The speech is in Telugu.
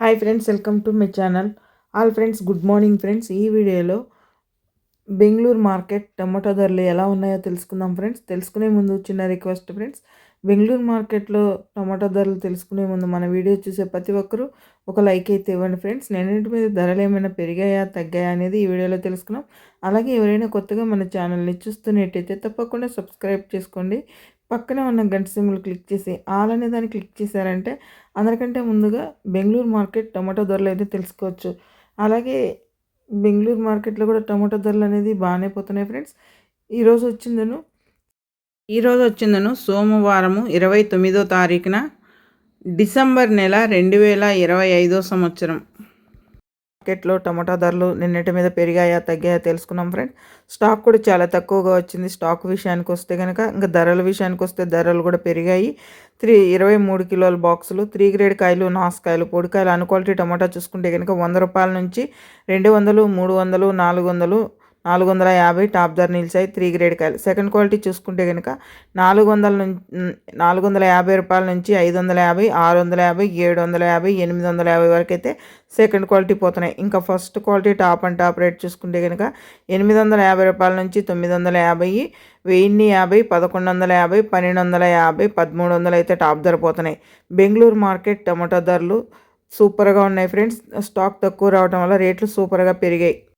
Hi friends welcome to my channel all friends good morning friends ఈ వీడియోలో బెంగళూరు మార్కెట్ టమాటో ధరలు ఎలా ఉన్నాయో తెలుసుకుందాం ఫ్రెండ్స్ తెలుసుకునే ముందు చిన్న రిక్వెస్ట్ ఫ్రెండ్స్ బెంగళూరు మార్కెట్లో టమాటో ధరలు తెలుసుకునే ముందు మన వీడియో చూసే ప్రతి ఒక్కరూ ఒక లైక్ అయితే ఇవ్వండి ఫ్రెండ్స్ నేనింటి మీద ధరలు ఏమైనా పెరిగాయా తగ్గాయా అనేది ఈ వీడియోలో తెలుసుకున్నాం అలాగే ఎవరైనా కొత్తగా మన ఛానల్ని చూస్తున్నట్టయితే తప్పకుండా సబ్స్క్రైబ్ చేసుకోండి. పక్కనే ఉన్న గంట సింబల్ క్లిక్ చేసి ఆల్ అనే దాన్ని క్లిక్ చేశారంటే అందరికంటే ముందుగా బెంగళూరు మార్కెట్ టమాటో ధరలు అయితే తెలుసుకోవచ్చు. అలాగే బెంగళూరు మార్కెట్లో కూడా టమాటో ధరలు అనేది బాగానే పోతున్నాయి ఫ్రెండ్స్. ఈరోజు వచ్చిందను ఈరోజు వచ్చిందను సోమవారము ఇరవై తొమ్మిదో తారీఖున డిసెంబర్ నెల రెండు వేల ఇరవై ఐదో సంవత్సరం. మార్కెట్లో టమాటా ధరలు నిన్నటి మీద పెరిగాయా తగ్గాయా తెలుసుకున్నాం ఫ్రెండ్. స్టాక్ కూడా చాలా తక్కువగా వచ్చింది. స్టాక్ విషయానికి వస్తే కనుక ఇంకా ధరల విషయానికి వస్తే ధరలు కూడా పెరిగాయి. త్రీ ఇరవై మూడు కిలోల బాక్సులు త్రీ గ్రేడ్ కాయలు నాసుకాయలు పొడికాయలు అన్ క్వాలిటీ టమాటా చూసుకుంటే కనుక వంద రూపాయల నుంచి రెండు వందలు మూడు వందలు నాలుగు వందలు నాలుగు వందల యాభై టాప్ ధర నిలిచాయి త్రీ గ్రేడ్ కాయలు. సెకండ్ క్వాలిటీ చూసుకుంటే కనుక నాలుగు వందల నుంచి నాలుగు వందల యాభై రూపాయల నుంచి ఐదు వందల యాభై ఆరు వందల యాభై ఏడు వందల యాభై ఎనిమిది వందల యాభై వరకు అయితే సెకండ్ క్వాలిటీ పోతున్నాయి. ఇంకా first quality top and top rate చూసుకుంటే కనుక ఎనిమిది వందల యాభై రూపాయల నుంచి తొమ్మిది వందల యాభై వెయ్యిన్ని యాభై పదకొండు వందల యాభై పన్నెండు వందల యాభై పదమూడు వందలు అయితే టాప్ ధర పోతున్నాయి. బెంగళూరు మార్కెట్ టమాటో ధరలు సూపర్గా ఉన్నాయి ఫ్రెండ్స్. స్టాక్ తక్కువ రావడం వల్ల రేట్లు సూపర్గా పెరిగాయి.